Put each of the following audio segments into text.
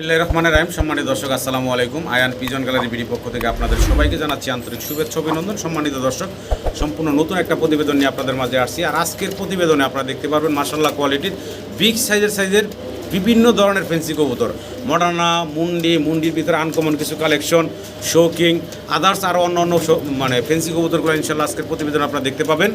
বিল্লাহ রহমানের রাহিম। সম্মানিত দর্শক, আসসালামু আলাইকুম। আয়ান পিজন গ্যালারি বিডি পক্ষ থেকে আপনাদের সবাইকে জানাচ্ছি আন্তরিক শুভেচ্ছা, অভিনন্দন। সম্মানিত দর্শক, সম্পূর্ণ নতুন একটা প্রতিবেদন নিয়ে আপনাদের মাঝে আসছি। আর আজকের প্রতিবেদনে আপনারা দেখতে পারবেন মাসাল্লাহ কোয়ালিটির বিগ সাইজের সাইজের বিভিন্ন ধরনের ফেন্সি কবুতর। মডার্না, মুন্ডি, মুন্ডির ভিতরে আনকমন কিছু কালেকশন শোকিং আদার্স আরও অন্য অন্য মানে ফেন্সি কবুতরগুলো ইনশাল্লাহ আজকের প্রতিবেদন আপনারা দেখতে পাবেন।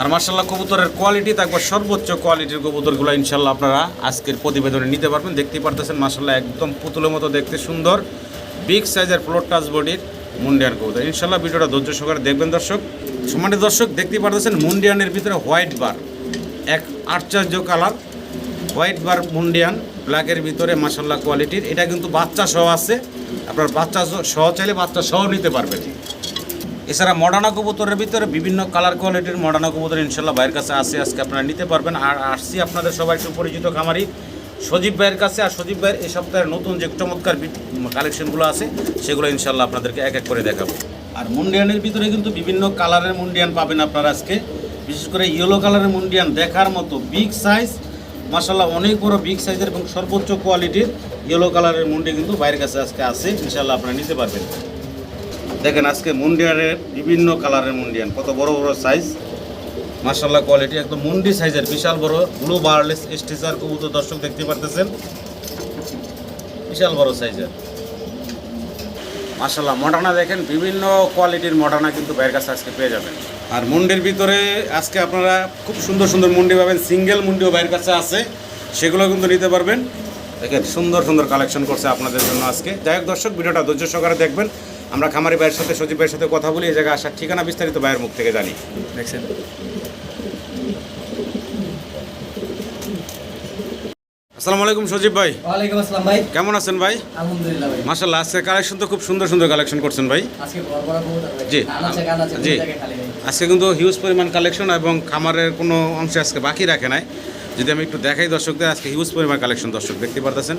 আর মার্শাল্লাহ কবুতরের কোয়ালিটি থাকবে সর্বোচ্চ কোয়ালিটির কবুতরগুলো ইনশাল্লাহ আপনারা আজকের প্রতিবেদনে নিতে পারবেন। দেখতেই পারতেছেন মার্শাল্লাহ একদম পুতুলের মতো দেখতে সুন্দর। বিগ সাইজের ফ্লোর টাচ বডির মুন্ডিয়ান কবুতর। ইনশাল্লাহ ভিডিওটা ধৈর্য সহকারে দেখবেন দর্শক। সম্মানিত দর্শক, দেখতেই পারতেছেন মুন্ডিয়ানের ভিতরে হোয়াইট বার এক আশ্চর্য কালার হোয়াইট বার মুন্ডিয়ান ব্ল্যাকের ভিতরে মাসাল্লাহ কোয়ালিটির এটা কিন্তু বাচ্চা সহ আছে। আপনার বাচ্চা সহ চাইলে বাচ্চা সহ নিতে পারবেন। এছাড়া মডার্না কবুতরের ভিতরে বিভিন্ন কালার কোয়ালিটির মডার্না কবুতর ইনশাল্লাহ ভাইয়ের কাছে আছে, আজকে আপনারা নিতে পারবেন। আর আসছি আপনাদের সবাই সুপরিচিত খামারি সজীব ভাইয়ের কাছে। আর সজীব ভাইয়ের এই সপ্তাহের নতুন যে চমৎকার কালেকশনগুলো আছে, সেগুলো ইনশাল্লাহ আপনাদেরকে এক এক করে দেখাবো। আর মুন্ডিয়ানের ভিতরে কিন্তু বিভিন্ন কালারের মুন্ডিয়ান পাবেন আপনারা আজকে। বিশেষ করে ইয়েলো কালারের মুন্ডিয়ান দেখার মতো বিগ সাইজ মাসাল্লাহ অনেক বড় বিগ সাইজের এবং সর্বোচ্চ কোয়ালিটির ইয়েলো কালারের মুন্ডি কিন্তু বাইরের কাছে আজকে আছে। ইনশাল্লাহ আপনারা নিতে পারবেন। দেখেন আজকে মুন্ডিয়ানের বিভিন্ন কালারের মুন্ডিয়ান, কত বড় বড় সাইজ মার্শাল্লাহ কোয়ালিটি একদম মুন্ডি সাইজের বিশাল বড় ব্লু বার্লেস স্টিচার কবুতর দর্শক দেখতে পারতেছেন। বিশাল বড় সাইজের মার্শাল্লাহ মডার্না দেখেন, বিভিন্ন কোয়ালিটির মডার্না কিন্তু বাইরের কাছে আজকে পেয়ে যাবেন। আর মুন্ডির ভিতরে আজকে আপনারা খুব সুন্দর সুন্দর মুন্ডি পাবেন সিঙ্গেল মুন্ডিও বাইরের কাছে আছে, সেগুলো কিন্তু নিতে পারবেন। দেখেন, সুন্দর সুন্দর কালেকশন করছে আপনাদের জন্য আজকে। যাই হোক দর্শক, ভিডিওটা ধৈর্য সহকারে দেখবেন। আমরা খামারি ভাইয়ের সাথে সজীব ভাইয়ের সাথে কথা বলি এই জায়গায় আসার ঠিকানা বিস্তারিত ভাইয়ের মুখ থেকে জানি। দেখছেন? আসসালামু আলাইকুম সজীব ভাই। ওয়ালাইকুম আসসালাম ভাই। কেমন আছেন ভাই? আলহামদুলিল্লাহ ভাই। মাসাল্লাহ আজকে কালেকশন তো খুব সুন্দর সুন্দর কালেকশন করছেন ভাই। আজকে বড় বড় জি। জি। আজকে কিন্তু হিউজ পরিমাণ কালেকশন এবং খামারের কোনো অংশে আজকে বাকি রাখে নাই। যদি আমি একটু দেখাই দর্শকদের আজকে হিউজ পরিমাণ কালেকশন দর্শক দেখতে পারতেছেন।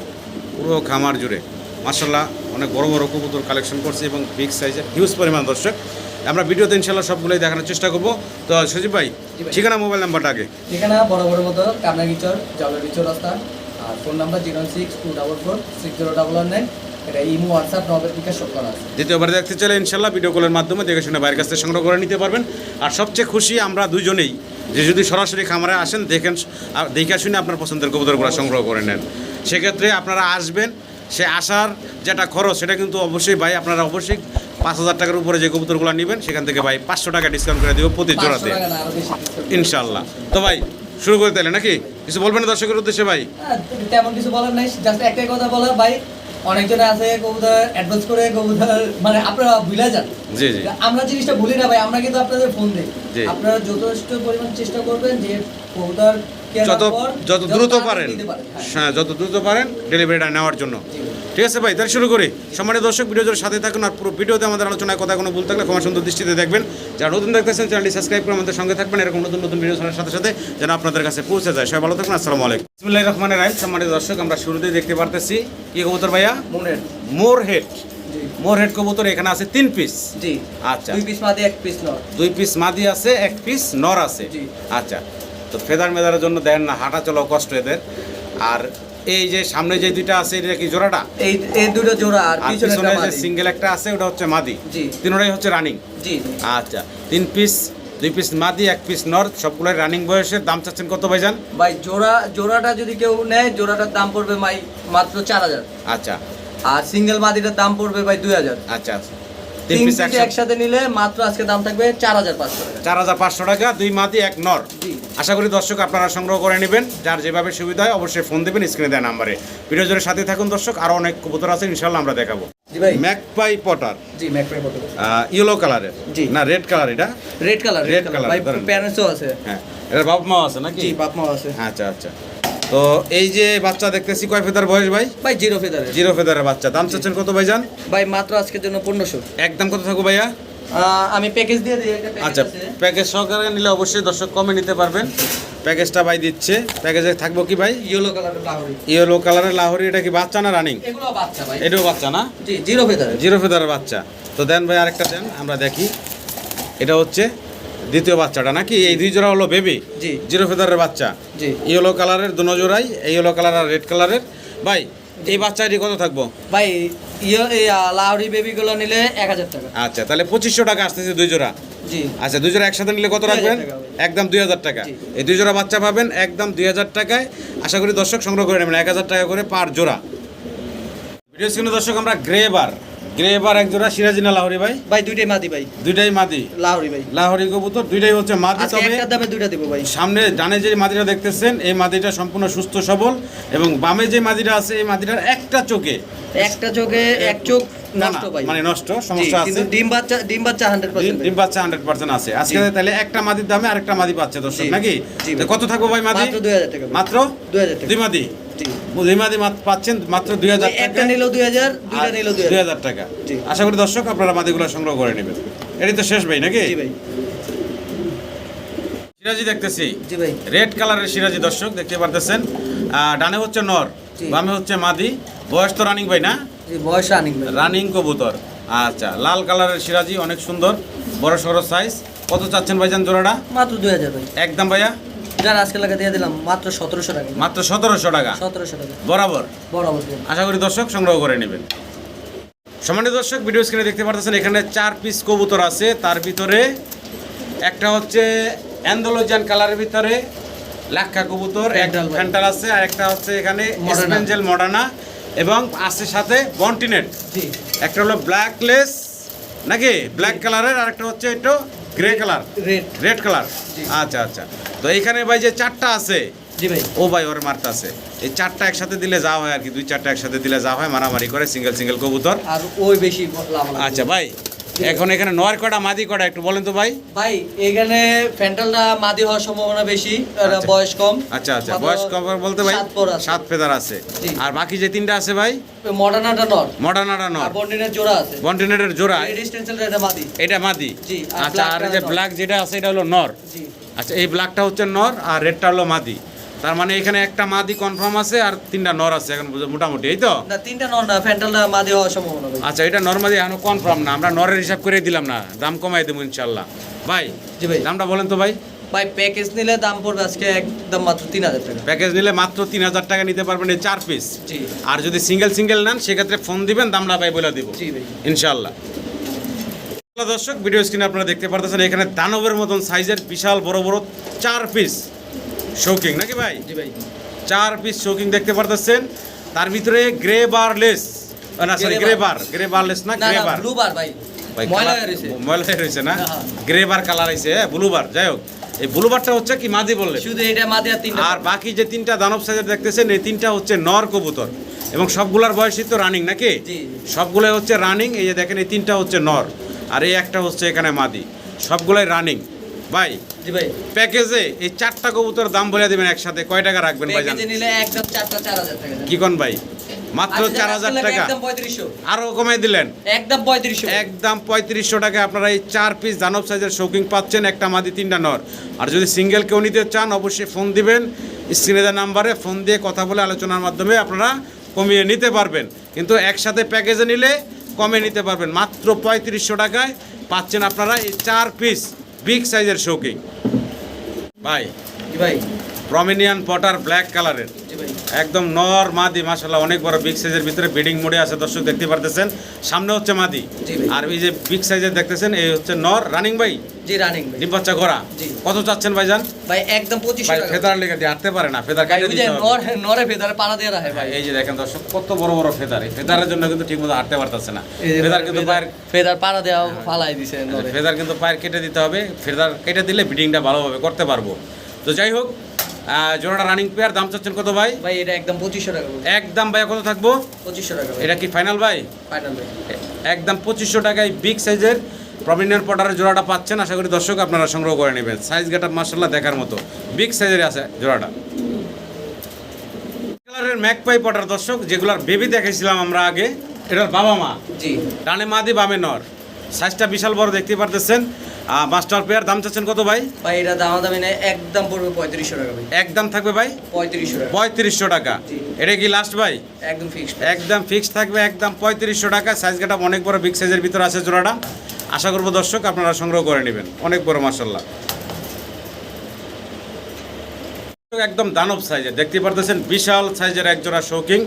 পুরো খামার জুড়ে। মার্শাল্লাহ অনেক বড় বড় কবুতর কালেকশন করছে এবং বিগ সাইজের হিউজ পরিমাণ দর্শক। আমরা ভিডিওতে ইনশাল্লাহ সবগুলোই দেখানোর চেষ্টা করব। তো সজীব ভাই ঠিকানা মোবাইল নাম্বারটা আগে। ঠিকানা বড় বড় মতো কামনাগিচর জাউলারিচর রাস্তা। আর phone number zero six two double four six zero double one nine দ্বিতীয়বার দেখতে চাইলে ইনশাল্লাহ ভিডিও কলের মাধ্যমে দেখে শুনে বাইরের কাছ থেকে সংগ্রহ করে নিতে পারবেন। আর সবচেয়ে খুশি আমরা দুজনেই যে যদি সরাসরি খামারে আসেন দেখেন আর দেখে শুনে আপনার পছন্দের কবুতরগুলো সংগ্রহ করে নেন। সেক্ষেত্রে আপনারা আসবেন সে আসার যেটা খরচ সেটা কিন্তু অবশ্যই ভাই আপনারা অবশ্যই পাঁচ হাজার টাকার উপরে যে কবুতরগুলো নেবেন সেখান থেকে ভাই পাঁচশো টাকা ডিসকাউন্ট করে দেবো প্রতি জোড়াতে। ইনশাল্লাহ তো ভাই শুরু করে তাহলে নাকি? কিছু বলবেন না দর্শকের উদ্দেশ্যে ভাই? হ্যাঁ, তেমন কিছু বলার নাই জাস্ট একটাই কথা বলা ভাই অনেকজনে আছে কবুতর অ্যাডভান্স করে কবুতর মানে আপনারা ভুলে যান। জি জি। আমরা জিনিসটা ভুলি না ভাই আমরা কিন্তু আপনাদের ফোন দিই। আপনারা যথেষ্ট পরিমাণ চেষ্টা করবেন যে কবুতর যত যত দ্রুত পারেন। হ্যাঁ। হ্যাঁ যত দ্রুত পারেন ডেলিভারিটা নেওয়ার জন্য। ঠিক আছে ভাই তাহলে শুরু করি। সম্মানিত দর্শক ভিডিও সাথে থাকুন আর পুরো ভিডিওতে আমাদের আলোচনায় কথা কোনো ভুল থাকলে ক্ষমা সুন্দর দৃষ্টিতে দেখবেন। যারা নতুন দেখতেছেন চ্যানেলটি সাবস্ক্রাইব করে আমাদের সঙ্গে থাকবেন। এরকম নতুন নতুন ভিডিও ছাড়ার সাথে সাথে যেন আপনাদের কাছে পৌঁছে যায়। সবাই ভালো থাকবেন আসসালামু আলাইকুম। বিসমুল্লাহ রহমানের রাহিম। সম্মানিত দর্শক আমরা শুরুতেই দেখতে পারতেছি। কি কবুতর ভাইয়া? মোর হেড মোর হেড কবুতর এখানে আছে তিন পিস জি। আচ্ছা। দুই পিস মাদি এক পিস নর। দুই পিস মাদি আছে এক পিস নর আছে। জি। আচ্ছা। তো ফেদার মেদারের জন্য দেন না হাঁটা চলা কষ্ট এদের। আর এই যে সামনে যে দুইটা আছে এটা কি জোড়াটা? এই এই দুটো জোড়া আর পিছনে যে সিঙ্গেল একটা আছে ওটা হচ্ছে মাদি। জি। তিনোটাই হচ্ছে রানিং জি। আচ্ছা তিন পিস দুই পিস মাদি এক পিস নর সবগুলোই রানিং বয়সের। দাম চাচ্ছেন কত ভাইজান? ভাই জোড়া জোড়াটা যদি কেউ নেয় জোড়াটার দাম পড়বে ভাই মাত্র চার হাজার। আচ্ছা। আর সিঙ্গেল মাদিটার দাম পড়বে ভাই দুই হাজার। আচ্ছা আচ্ছা। তিন পিস একসাথে নিলে মাত্র আজকে দাম থাকবে চার হাজার পাঁচশো টাকা। চার হাজার পাঁচশো টাকা দুই মাদি এক নর। আশা করি দর্শক আপনারা সংগ্রহ করে নেবেন। যার যেভাবে সুবিধা হয় অবশ্যই ফোন দেবেন স্ক্রিনে দেওয়া নাম্বারে। ভিডিও জোরে সাথে থাকুন দর্শক আরও অনেক কবুতর আছে ইনশাল্লাহ আমরা দেখাবো। Magpie Potter. জি কত ইয়েলো কালারের জি। না রেড কালার এটা রেড কালার রেড কালার ভাই। প্যারেন্টসও আছে। হ্যাঁ। এটা বাপ মা আছে নাকি? জি বাপ মাও আছে। আচ্ছা আচ্ছা। তো এই যে বাচ্চা দেখতেছি কয় ফেদার বয়স ভাই? ভাই জিরো ফেদারের। জিরো ফেদারের বাচ্চা। দাম চাচ্ছেন কত ভাই যান ভাই মাত্র আজকের জন্য পনেরোশো। একদম কত থাকব ভাইয়া? আমি প্যাকেজ দিয়ে দিই আচ্ছা প্যাকেজ সহকারে নিলে অবশ্যই দর্শক কমে নিতে পারবেন। প্যাকেজটা ভাই দিচ্ছে। প্যাকেজে থাকব কি ভাই? ইয়েলো কালারের লাহোরি। ইয়েলো কালারের লাহোরি এটা কি বাচ্চা না রানিং এগুলো বাচ্চা ভাই। এটাও বাচ্চা না? জি জিরো ফেদারের। জিরো ফেদারের বাচ্চা। তো দেন ভাই আরেকটা দেন আমরা দেখি। এটা হচ্ছে দ্বিতীয় বাচ্চাটা নাকি? এই দুই জোড়া হলো বেবি জি। জিরো ফেদারের বাচ্চা? জি। ইয়েলো কালারের দুনো জোড়াই ইয়েলো কালার আর রেড কালারের ভাই এই বাচ্চাটি কত থাকব? ভাই ইয়ে এই আহ, বেবিগুলো নিলে এক হাজার টাকা। আচ্ছা তাহলে পঁচিশশো টাকা আসতেছে দুই জোড়া। জি। আচ্ছা দুই জোড়া একসাথে নিলে কত রাখবেন? একদম দুই হাজার টাকা। এই দুই জোড়া বাচ্চা পাবেন একদম দুই হাজার টাকায়। আশা করি দর্শক সংগ্রহ করে নেবেন। এক হাজার টাকা করে পার জোড়া। ভিডিও স্ক্রিনে দর্শক আমরা গ্রে বার গ্রে বার এক জোড়া সিরাজি না লাহোরি ভাই? ভাই দুইটাই মাদি ভাই। দুইটাই মাদি? লাহোরি ভাই। লাহোরি কবুতর দুইটাই হচ্ছে মাদি আজকে তবে একটা দামে দুইটা দিব ভাই। সামনে ডানে যে মাদিটা দেখতেছেন এই মাদিটা সম্পূর্ণ সুস্থ সবল এবং বামে যে মাদিটা আছে এই মাদিটার একটা চোখে একটা চোখে এক চোখ নষ্ট ভাই। মানে নষ্ট সমস্যা আছে। ডিম বাচ্চা ডিম বাচ্চা হান্ড্রেড ডিম পার্সেন্ট ডিম বাচ্চা হান্ড্রেড পার্সেন্ট আছে। আজকে তাহলে একটা মাদির দামে আরেকটা মাদি পাচ্ছে দর্শক নাকি। কত থাকব ভাই মাদি? মাত্র দুই হাজার টাকা। মাত্র দুই হাজার টাকা। দুই মাদি? জি মাদি মাত্র পাচ্ছেন মাত্র দুই হাজার একটা নিলেও দুই হাজার দুইটা নিলেও দুই হাজার। টাকা। আশা করি দর্শক আপনারা মাদিগুলো সংগ্রহ করে নেবেন। এটাই তো শেষ ভাই নাকি? ভাই। সিরাজি দেখতেছি। জি ভাই। রেড কালারের সিরাজি দর্শক দেখতে পারতেছেন। ডানে হচ্ছে নর। বামে হচ্ছে মাদি। বয়স তো রানিং ভাই না? বয়স রানিং রানিং কবুতর। আচ্ছা লাল কালারের সিরাজি অনেক সুন্দর। বড় সড়ো সাইজ কত চাচ্ছেন ভাইজান জোড়াটা? মাত্র দুই হাজার ভাই। একদম ভাইয়া? যার আজকে লাগা দিয়ে দিলাম মাত্র সতেরোশো টাকা। মাত্র সতেরোশো টাকা? সতেরোশো টাকা। বরাবর? বরাবর আশা করি দর্শক সংগ্রহ করে নেবেন। সম্মানিত দর্শক ভিডিও স্ক্রিনে দেখতে পাচ্ছেন এখানে চার পিস কবুতর আছে। তার ভিতরে একটা হচ্ছে অ্যান্ডোলোজিয়ান কালারের ভিতরে লাক্ষা কবুতর এক ফ্যান্টাল আছে আর একটা হচ্ছে এখানে। স্পেঞ্জেল মডার্না এবং আছে সাথে বন্টিনেট। একটা হলো ব্ল্যাকলেস নাকি? ব্ল্যাক কালারের আর একটা হচ্ছে একটু grey colour red red colour আচ্ছা আচ্ছা। তো এখানে ভাই যে চারটা আছে জি ভাই। ও ভাই ওর মারতে আছে। এই চারটা একসাথে দিলে যা হয় আর কি দুই চারটা একসাথে দিলে যা হয় মারামারি করে সিঙ্গেল সিঙ্গেল কবুতর। আর ওই বেশি। আচ্ছা ভাই এখন এখানে নয় কটা মাদি কটা একটু বলেন তো ভাই। ভাই এখানে ফ্যান্টালটা মাদি হওয়ার সম্ভাবনা বেশি আচ্ছা। বয়স কম। আচ্ছা আচ্ছা বয়স কম বলতে ভাই সাত ফেদার আছে। আর বাকি যে তিনটা আছে ভাই? মডার্নাটা নর। মডার্নাটা আর নর। বন্ডিনের জোড়া আছে। বন্টিনেটের জোড়া। এটা মাদি। এটা মাদি। আচ্ছা আর যে ব্ল্যাক যেটা আছে এটা হলো নর। আচ্ছা এই ব্ল্যাকটা হচ্ছে নর আর রেডটা হলো মাদি। তার মানে এখানে একটা মাদি কনফার্ম আছে আর তিনটা নর আছে এখন মোটামুটি এই তো? না তিনটা নর না ফ্যান্টালটা মাদি হওয়ার সম্ভাবনা আচ্ছা এটা নর্মালি এখনও কনফার্ম না আমরা নরের হিসাব করে দিলাম না দাম কমাই দেবো ইনশাল্লাহ ভাই জি ভাই। দামটা বলেন তো ভাই। ভাই প্যাকেজ নিলে দাম পড়বে আজকে একদম মাত্র তিন হাজার টাকা। প্যাকেজ নিলে মাত্র তিন হাজার টাকা নিতে পারবেন এই চার পিস আর যদি সিঙ্গেল সিঙ্গেল নেন সেক্ষেত্রে ফোন দিবেন দামটা ভাই বলে দিব। ইনশাল্লাহ দর্শক ভিডিও স্ক্রিনে আপনারা দেখতে পারতেছেন এখানে দানবের মতন সাইজের বিশাল বড় বড় চার পিস শৌকিং নাকি ভাই? জি ভাই। চার পিস শৌকিং দেখতে পারতেছেন। তার ভিতরে গ্রে বারলেস না sorry grey bar. Grey barless না গ্রে বার ব্লু বার ভাই। ভাই ময়লা রয়েছে। না। গ্রে বার কালার আছে ব্লু বার যাই হোক এই ব্লু বারটা হচ্ছে কি মাদি বললে শুধু এটা মাদি আর তিনটা। আর বাকি যে তিনটা দানব সাইজের দেখতেছেন এই তিনটা হচ্ছে নর কবুতর। এবং সবগুলার বয়সই তো রানিং নাকি। সবগুলাই হচ্ছে রানিং এই যে দেখেন এই তিনটা হচ্ছে নর। আর এই একটা হচ্ছে এখানে মাদি। সবগুলাই রানিং ভাই জি ভাই। প্যাকেজে এই চারটা কবুতর দাম বলে দিবেন একসাথে। কয় টাকা রাখবেন ভাই প্যাকেজে নিলে একদম চারটা চার হাজার টাকা কি কোন ভাই? মাত্র আচ্ছা, চার যারা হাজার আসলে টাকা একদম পঁয়ত্রিশশো। আরও কমাই দিলেন। একদম পঁয়ত্রিশশো। একদম পঁয়ত্রিশশো টাকায় আপনারা এই চার পিস দানব সাইজের শৌকিং পাচ্ছেন একটা মাদি তিনটা নর। আর যদি সিঙ্গেল কেউ নিতে চান অবশ্যই ফোন দিবেন। স্ক্রিনে দেওয়া নাম্বারে ফোন দিয়ে কথা বলে আলোচনার মাধ্যমে আপনারা কমিয়ে নিতে পারবেন। কিন্তু একসাথে প্যাকেজে নিলে কমে নিতে পারবেন। মাত্র পঁয়ত্রিশশো টাকায় পাচ্ছেন আপনারা এই চার পিস বিগ সাইজের শৌকিং। ভাই ভাই? প্রমিনিয়ান পটার ব্ল্যাক কালারের একদম নর মাদি মাশাল্লাহ অনেক বড় বিগ সাইজের ভিতরে বিডিং মোডে আছে দর্শক দেখতে পারতেছেন। সামনে হচ্ছে মাদি। আর এই যে বিগ সাইজের দেখতেছেন এই হচ্ছে নর। রানিং ভাই? জি রানিং ভাই। ডিম বাচ্চা ঘোড়া কত চাচ্ছেন ভাইজান? ভাই একদম পঁচিশশো ভাই টাকা। ফেদার লেগে দিয়ে হাঁটতে পারে না ফেদার কাটে দিতে হবে। নর নরে ফেদারে পানা দিয়ে রাখে ভাই। এই যে দেখেন দর্শক কত বড় বড় ফেদার। এই ফেদারের জন্য কিন্তু ঠিকমতো হাঁটতে পারতেছে না। ফেদার কিন্তু পায়ের ফেদার পানা দেওয়া ফালাই দিছে নরে। ফেদার কিন্তু পায়ের কেটে দিতে হবে। ফেদার কেটে দিলে ব্রিডিংটা ভালোভাবে করতে পারব। তো যাই হোক জোড়াটা রানিং পেয়ার দাম চাচ্ছেন কত ভাই? ভাই এটা একদম পঁচিশশো টাকা একদম ভাই কত থাকব? পঁচিশশো টাকা এটা কি ফাইনাল ভাই? ফাইনাল ভাই। একদম পঁচিশশো টাকায় বিগ সাইজের প্রমিনিয়ান পটারের জোড়াটা পাচ্ছেন। আশা করি দর্শক আপনারা সংগ্রহ করে নেবেন। সাইজ গেটা মার্শাল্লাহ দেখার মতো। বিগ সাইজের আছে জোড়াটা। কালারের ম্যাকপাই পটার দর্শক যেগুলার বেবি দেখেছিলাম আমরা আগে এটার বাবা মা। জি। ডানে মাদি বামে নর। সাইজটা বিশাল বড় দেখতে পারতেছেন। মাস্টার পেয়ার দাম চাচ্ছেন কত ভাই? ভাই এটা দামা দামি নেই একদম পড়বে পঁয়ত্রিশশো টাকা ভাই। একদম থাকবে ভাই? পঁয়ত্রিশশো টাকা। পঁয়ত্রিশশো টাকা। এটা কি লাস্ট ভাই? একদম ফিক্সড একদম থাকবে একদম পঁয়ত্রিশশো টাকা। সাইজ গেটা অনেক বড় বিগ সাইজের ভিতরে আছে জোড়াটা। আশা করব দর্শক আপনারা সংগ্রহ করে নেবেন। অনেক বড় মার্শাল্লাহ একদম দানব সাইজের দেখতে পারতেছেন বিশাল সাইজের এক জোড়া শৌকিং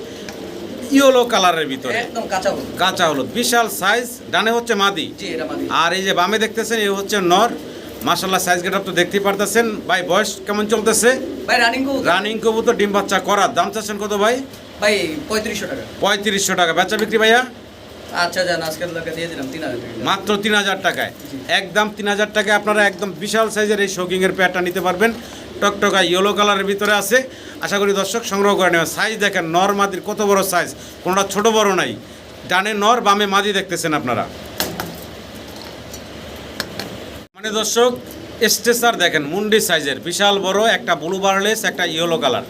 ইয়েলো কালারের ভিতরে। একদম কাঁচা হলুদ। কাঁচা হলুদ। বিশাল সাইজ ডানে হচ্ছে মাদি। আর এই যে বামে দেখতেছেন এই হচ্ছে নর। মাসাল্লাহ সাইজ গেট তো দেখতেই পারতেছেন। ভাই বয়স কেমন চলতেছে? ভাই রানিং কবুতর। রানিং কবুতর ডিম বাচ্চা করার। দাম চাচ্ছেন কত ভাই? ভাই পঁয়ত্রিশশো টাকা। পঁয়ত্রিশশো টাকা। বেচা বিক্রি ভাইয়া? আচ্ছা যান আজকের দিয়ে দিলাম তিন হাজার মাত্র তিন হাজার টাকায়। একদম তিন হাজার টাকায় আপনারা একদম বিশাল সাইজের এই শোকিংয়ের প্যাডটা নিতে পারবেন। টকটকা ইয়েলো কালারের ভিতরে আছে। আশা করি দর্শক সংগ্রহ করে নেবেন। সাইজ দেখেন নর মাদির কত বড় সাইজ কোনোটা ছোট বড় নাই। ডানে নর বামে মাদি দেখতেছেন আপনারা। মানে দর্শক স্টেসার দেখেন মুন্ডি সাইজের বিশাল বড় একটা ব্লু বার্লেস একটা ইয়েলো কালার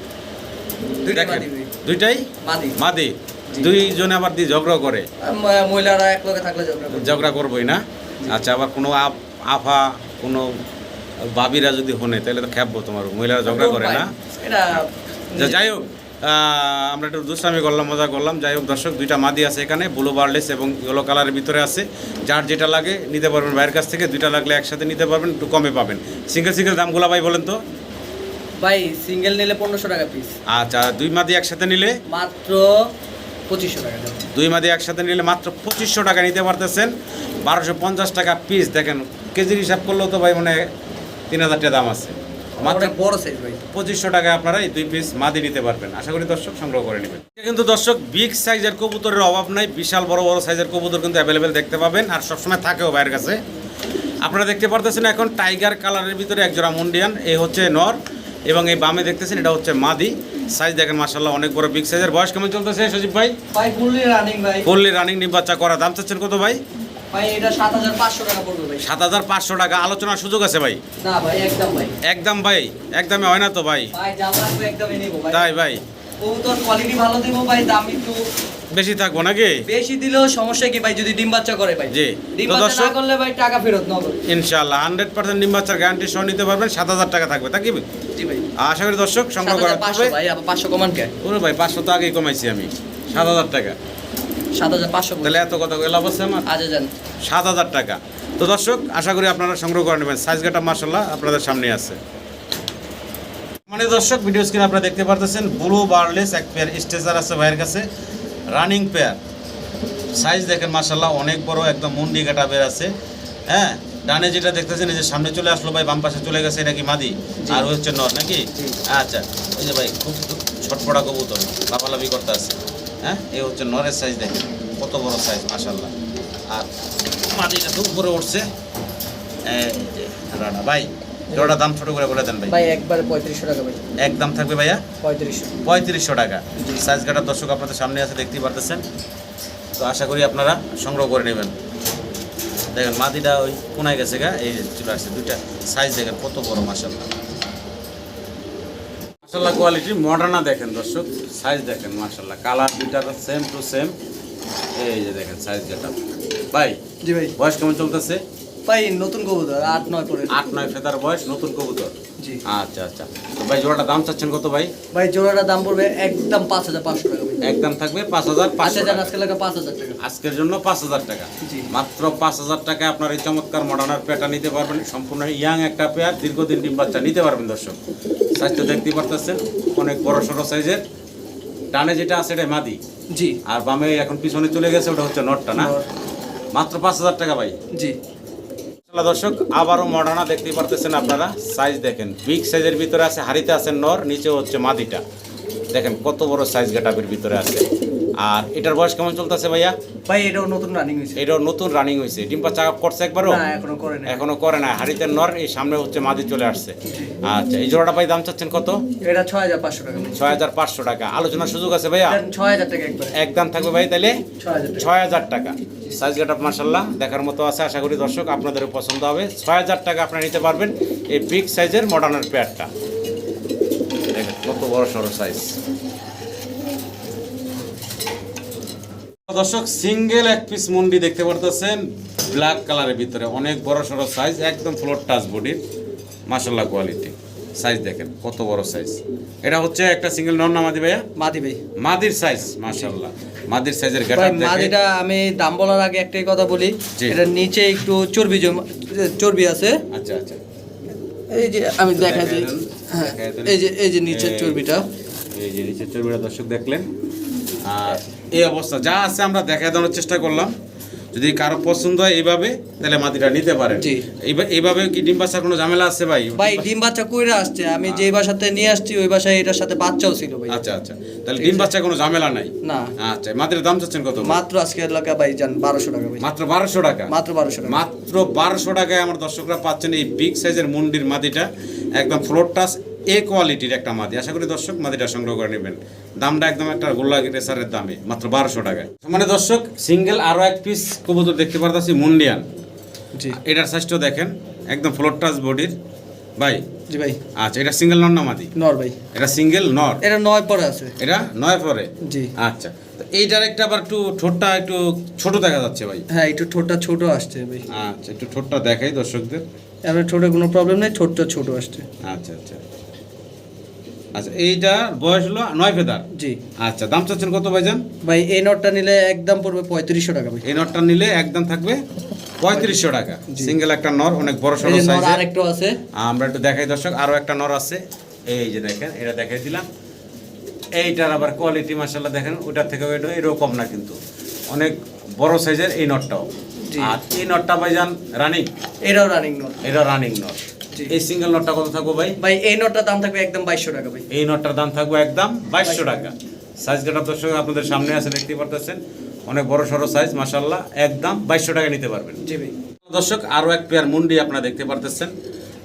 দেখেন দুইটাই? মাদি। দুইজনে আবার দিয়ে ঝগড়া করে। মহিলারা এক লোকে থাকলে ঝগড়া করবে। করবোই না? আচ্ছা আবার কোনো আফা কোনো বাবিরা যদি হনে তাহলে তো খেপবো তোমার মহিলারা ঝগড়া করে না। এটা যাই হোক আমরা একটু দুষ্টামি করলাম মজা করলাম। যাই হোক দর্শক দুইটা মাদি আছে এখানে ব্লু বার্লেস এবং ইয়েলো কালারের ভিতরে আছে। যার যেটা লাগে নিতে পারবেন বাইরের কাছ থেকে দুইটা লাগলে একসাথে নিতে পারবেন একটু কমে পাবেন। সিঙ্গেল সিঙ্গেল দামগুলো ভাই বলেন তো। ভাই সিঙ্গেল নিলে পনেরোশো টাকা পিস আচ্ছা দুই মাদি একসাথে নিলে? মাত্র পঁচিশশো টাকা দুই মাদি একসাথে নিলে মাত্র পঁচিশশো টাকা নিতে পারতেছেন। বারোশো পঞ্চাশ টাকা পিস দেখেন কেজির হিসাব করলেও তো ভাই মানে তিন হাজার টাকা দাম আছে। মাত্র বড় সাইজ ভাই। পঁচিশশো টাকায় আপনারা এই দুই পিস মাদি নিতে পারবেন। আশা করি দর্শক সংগ্রহ করে নেবেন। কিন্তু দর্শক বিগ সাইজের কবুতরের অভাব নাই বিশাল বড় বড় সাইজের কবুতর কিন্তু অ্যাভেলেবেল দেখতে পাবেন আর সবসময় থাকেও বাইরের কাছে। আপনারা দেখতে পারতেছেন এখন টাইগার কালারের ভিতরে একজোড়া মুন্ডিয়ান এই হচ্ছে নর এবং এই বামে দেখতেছেন এটা হচ্ছে মাদি সাইজ দেখেন মাসাল্লাহ অনেক বড় বিগ সাইজের বয়স কেমন চলতেছে সজীব ভাই? ফুললি রানিং ভাই। ফুললি রানিং নিম বাচ্চা করা। দাম চাচ্ছেন কত ভাই? ভাই এটা টাকা পড়বে ভাই। আলোচনার সুযোগ আছে ভাই? না ভাই একদম ভাই। একদম ভাই? একদমই হয় না তো ভাই? ভাই যা লাগবে একদমই নিবো ভাই। তাই ভাই। কবুতর কোয়ালিটি ভালো দিব ভাই দাম একটু বেশি থাকব নাকি? বেশি দিলেও সমস্যা কি ভাই যদি ডিম বাচ্চা করে ভাই? জি। ডিম বাচ্চা না করলে ভাই টাকা ফেরত নগদ। ইনশাল্লাহ হান্ড্রেড পার্সেন্ট নিম বাচ্চার গ্যারান্টি সহ নিতে পারবেন সাত হাজার টাকা থাকবে তা কি জি ভাই। আশা করি দর্শক সংগ্রহ সাত করা হাজার পাঁচশো হবে ভাই আবার পাঁচশো কমান কে? ওরে ভাই পাঁচশো তো আগেই কমাইছি আমি। সাত হাজার টাকা। সাত হাজার পাঁচশো তাহলে এত কথা লাভ আছে আমার? যান সাত হাজার টাকা। তো দর্শক আশা করি আপনারা সংগ্রহ করে নেবেন। সাইজ গাটা মার্শাল্লাহ আপনাদের সামনে আছে। মানে দর্শক ভিডিও স্ক্রিনে আপনারা দেখতে পারতেছেন ব্লু বার্লেস এক পেয়ার স্টেজার আছে ভাইয়ের কাছে। রানিং পেয়ার সাইজ দেখেন মার্শাল্লাহ অনেক বড় একদম মুন্ডি কাটা বের আছে। হ্যাঁ ডানে যেটা দেখতেছেন এই যে সামনে চলে আসলো ভাই বাম পাশে চলে গেছে এটা কি মাদি আর হচ্ছে নর নাকি? আচ্ছা ওই যে ভাই খুব ছটপটা কবুতর লাফালাফি করতে আছে। হ্যাঁ? এই হচ্ছে নরের সাইজ দেখেন। কত বড় সাইজ মাশাল্লাহ আর মাটিটা তো উপরে উঠছে। রাডা ভাই জোড়া দাম ছোট করে বলে দেন ভাই। ভাই একবারে পঁয়ত্রিশশো টাকা ভাই। একদম থাকবে ভাইয়া? পঁয়ত্রিশশো। পঁয়ত্রিশশো টাকা। সাইজ কাটার দর্শক আপনাদের সামনে আছে দেখতেই পারতেছেন। তো আশা করি আপনারা সংগ্রহ করে নেবেন। দেখেন মাটিটা ওই কোনায় গেছে গা এই চলে আসছে দুইটা সাইজ দেখেন কত বড় মাসাল্লাহ মাসাল্লাহ কোয়ালিটি মডার্না দেখেন দর্শক সাইজ দেখেন মাসাল্লাহ কালার দুইটা সেম টু সেম এই যে দেখেন সাইজ যেটা। ভাই জি ভাই। বয়স কেমন চলতেছে? ভাই নতুন কবুতর আট নয় পরে। আট নয় ফেদার বয়স নতুন কবুতর। জি। আচ্ছা আচ্ছা। তো ভাই জোড়াটা দাম চাচ্ছেন কত ভাই? ভাই জোড়াটার দাম পড়বে একদম পাঁচ হাজার পাঁচশো টাকা একদম থাকবে পাঁচ হাজার পাঁচশো আচ্ছা যান টাকা। আজকে লাগা পাঁচ হাজার টাকা। আজকের জন্য পাঁচ হাজার টাকা। জি। মাত্র পাঁচ হাজার টাকায় আপনার এই চমৎকার মডার্নার পেয়ারটা নিতে পারবেন। সম্পূর্ণ ইয়াং একটা পেয়ার দীর্ঘদিন ডিম বাচ্চা নিতে পারবেন দর্শক। সাইজটা দেখতে পারতেছেন অনেক বড় সড়ো সাইজের। টানে যেটা আছে এটা মাদি। জি। আর বামে এখন পিছনে চলে গেছে ওটা হচ্ছে নটটা না? মাত্র পাঁচ হাজার টাকা ভাই। জি। দর্শক আবারও মডার্না দেখতে পারতেছেন আপনারা। সাইজ দেখেন বিগ সাইজের ভিতরে আছে হাড়িতে আছে নর নিচে হচ্ছে মাদিটা। দেখেন কত বড় সাইজ গেটাপের ভিতরে আছে। আর এটার বয়স কেমন চলতেছে ভাইয়া? ভাই এটাও নতুন রানিং হয়েছে এটাও নতুন রানিং হয়েছে ডিম্পা চাক করছে একবারও? না এখনও করে না এখনও করে না হাড়িতে নর এই সামনে হচ্ছে মাদি চলে আসছে। আচ্ছা এই জোড়াটা ভাই দাম চাচ্ছেন কত? এটা ছয় হাজার পাঁচশো টাকা। ছয় হাজার পাঁচশো টাকা। আলোচনার সুযোগ আছে ভাইয়া? ছয় হাজার টাকা একবারে। একদম থাকবে ভাই তাহলে ছয় হাজার টাকা। সাইজ গেট আপ মার্শাল্লাহ দেখার মতো আছে আশা করি দর্শক আপনাদেরও পছন্দ হবে। ছয় হাজার টাকা আপনারা নিতে পারবেন এই বিগ সাইজের মডার্নের পেয়ারটা দেখেন কত বড় সড়ো সাইজ দর্শক সিঙ্গেল এক পিস মুন্ডি দেখতে পারতেছেন। ব্ল্যাক কালারের ভিতরে অনেক বড় সড়ো সাইজ একদম ফ্লোর টাচ বডির মাসাল্লাহ কোয়ালিটি সাইজ দেখেন কত বড় সাইজ এটা হচ্ছে একটা সিঙ্গেল নন মাদি ভাইয়া? মাদি ভাই। মাদির সাইজ মাশাল্লাহ মাদির সাইজের ভাই গেটার মাদিটা আমি দাম বলার আগে একটাই কথা বলি। জি। এটার নিচে একটু চর্বি জমা চর্বি আছে। আচ্ছা আচ্ছা। এই যে আমি দেখা দিই। হ্যাঁ দেখাই। এই যে এই যে নিচের চর্বিটা। এই যে নিচের চর্বিটা দর্শক দেখলেন। এই অবস্থা যা আছে আমরা দেখা দেওয়ার চেষ্টা করলাম। যদি কারও পছন্দ হয় এইভাবে তাহলে মাটিটা নিতে পারেন। জি। এইভাবে কি ডিম বাচ্চার কোনো ঝামেলা আছে ভাই? ভাই ডিম বাচ্চা কইরা আসছে। আমি যেই বাসাতে নিয়ে আসছি ওই বাসায় এটার সাথে বাচ্চাও ছিল ভাই। আচ্ছা আচ্ছা। তাহলে ডিম বাচ্চা কোনো ঝামেলা নাই? না। আচ্ছা মাটির দাম চাচ্ছেন কত মাত্র আজকে এলাকা ভাই যান বারোশো টাকা ভাই। মাত্র বারোশো টাকা? মাত্র বারোশো টাকা। মাত্র বারোশো টাকায় আমার দর্শকরা পাচ্ছেন এই বিগ সাইজের মুন্ডির মাটিটা। একদম ফ্লোর টাচ এ কোয়ালিটির একটা মাদি। আশা করি দর্শক মাদিটা সংগ্রহ করে নেবেন। দামটা একদম একটা গোল্লা রেসারের দামে মাত্র বারোশো টাকায়। মানে দর্শক সিঙ্গেল আরও এক পিস কবুতর দেখতে পারতাছি মুন্ডিয়ান। জি। এটার সাইজটাও দেখেন একদম ফ্লোর টাচ বডির ভাই? জি ভাই। আচ্ছা এটা সিঙ্গেল নর না মাদি? নর ভাই। এটা সিঙ্গেল নর এটা নয় পরে আছে। এটা নয় পরে? জি। আচ্ছা তো এইটার একটা আবার একটু ঠোঁটটা একটু ছোট দেখা যাচ্ছে ভাই। হ্যাঁ একটু ঠোঁটটা ছোট আসছে ভাই। আচ্ছা একটু ঠোঁটটা দেখাই দর্শকদের। এবার ঠোঁটে কোনো প্রবলেম নেই ঠোঁটটা ছোট আসছে। আচ্ছা আচ্ছা। আচ্ছা এইটা বয়স হলো নয় ফেদার? জি। আচ্ছা দাম চাচ্ছেন কত ভাইজান? ভাই এই নটটা নিলে একদম পড়বে পঁয়ত্রিশশো টাকা ভাই। এই নটটা নিলে একদম থাকবে পঁয়ত্রিশশো টাকা। সিঙ্গেল একটা নর অনেক বড় সড়ো আছে। আমরা একটু দেখাই দর্শক আরও একটা নর আছে। এই যে দেখেন এটা দেখাই দিলাম। এইটার আবার কোয়ালিটি মাসাল্লাহ দেখেন ওটার থেকে এটা এরকম না কিন্তু। অনেক বড় সাইজের এই নটটাও। আর এই নটটা ভাইজান রানিং এটাও রানিং নট। এটা রানিং নট। এই সিঙ্গেল নটটা কত থাকব ভাই? ভাই এই নটটার দাম থাকবে একদম বাইশশো টাকা ভাই। এই নটটার দাম থাকবে একদম বাইশশো টাকা। সাইজ কাটার দর্শক আপনাদের সামনে আছে দেখতে পারতেছেন। অনেক বড় সড়ো সাইজ মাসাল্লাহ একদম বাইশশো টাকা নিতে পারবেন। জি ভাই। দর্শক আরও এক পেয়ার মুন্ডি আপনারা দেখতে পারতেছেন।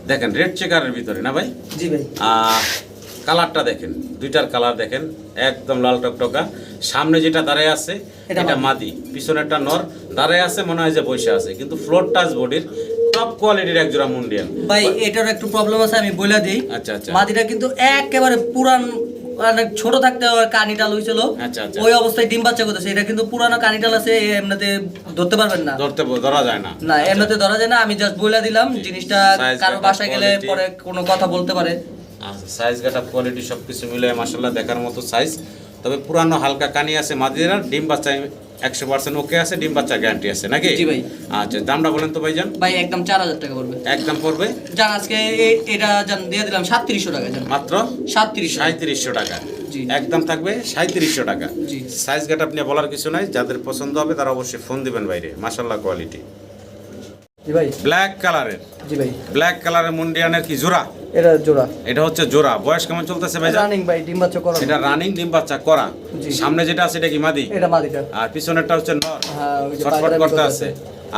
দেখেন রেড চেকারের ভিতরে না ভাই? জি ভাই। কালারটা দেখেন দুইটার কালার দেখেন একদম লাল টকটকা। সামনে যেটা দাঁড়ায় আছে এটা মাদি। পিছনেরটা নর দাঁড়ায় আছে মনে হয় যে বসে আছে। কিন্তু ফ্লোর টাচ বডির টপ কোয়ালিটির এক জোড়া মুন্ডিয়ান ভাই এটার একটু প্রবলেম আছে আমি বলে দিই। আচ্ছা আচ্ছা। মাদিটা কিন্তু একেবারে পুরান মানে ছোট থাকতে ওর কানিটাল হয়েছিল আচ্ছা, আচ্ছা। ওই অবস্থায় ডিম বাচ্চা করতেছে। এটা কিন্তু পুরানো কানিটাল আছে এমনিতে ধরতে পারবেন না। ধরতে ধরা যায় না। না এমনিতে ধরা যায় না। আমি জাস্ট বলে দিলাম জিনিসটা কারও বাসায় গেলে পরে কোনো কথা বলতে পারে। আচ্ছা সাইজ গাটা কোয়ালিটি সব কিছু মিলে মাসাল্লাহ দেখার মতো সাইজ তবে পুরানো হালকা কানি আছে মাদিরার ডিম বাচ্চা একশো পার্সেন্ট ওকে আছে ডিম বাচ্চা গ্যারান্টি আছে নাকি? জি ভাই। আচ্ছা দামটা বলেন তো ভাইজান। ভাই একদম চার হাজার টাকা পড়বে। একদম পড়বে? জান আজকে এটা জান দিয়ে দিলাম সাতত্রিশশো টাকা জান। মাত্র? সাতত্রিশশো সাঁত্রিশশো টাকা। একদম থাকবে সাঁত্রিশশো টাকা। জি। সাইজ গেট আপনি বলার কিছু নাই যাদের পছন্দ হবে তারা অবশ্যই ফোন দিবেন বাইরে। মাসাল্লাহ কোয়ালিটি জি ভাই। ব্ল্যাক কালারের। জি ভাই। ব্ল্যাক কালারের মুন্ডিয়ানের কি জোড়া? এটা জোড়া। এটা হচ্ছে জোড়া। বয়স কেমন চলতেছে ভাইজান? রানিং ভাই ডিম বাচ্চা করো। এটা রানিং ডিম বাচ্চা করা। সামনে যেটা আছে এটা কি মাদি? এটা মাদিটা। আর পিছনেরটা হচ্ছে নর। হ্যাঁ ছটফট করতে আছে।